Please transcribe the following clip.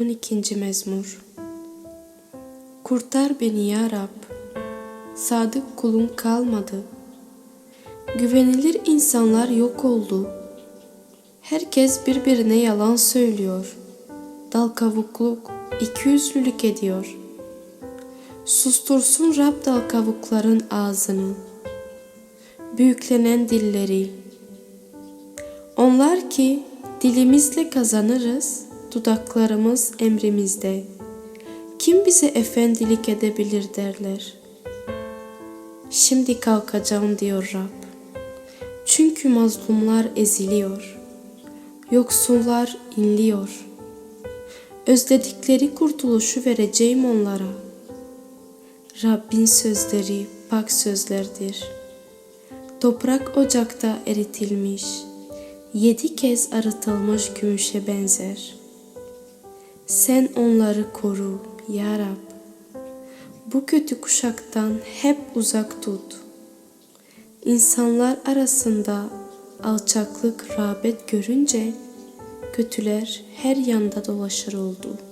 12. Mezmur Kurtar beni ya Rab, sadık kulun kalmadı. Güvenilir insanlar yok oldu. Herkes birbirine yalan söylüyor. Dal kavukluk, ikiyüzlülük ediyor. Sustursun Rab dal kavukların ağzını. Büyüklenen dilleri. Onlar ki dilimizle kazanırız, dudaklarımız emrimizde. Kim bize efendilik edebilir derler. Şimdi kalkacağım diyor Rab. Çünkü mazlumlar eziliyor. Yoksullar inliyor. Özledikleri kurtuluşu vereceğim onlara. Rabbin sözleri pak sözlerdir. Toprak ocakta eritilmiş, yedi kez arıtılmış gümüşe benzer. Sen onları koru ya Rab. Bu kötü kuşaktan hep uzak tut. İnsanlar arasında alçaklık rağbet görünce kötüler her yanda dolaşır oldu.''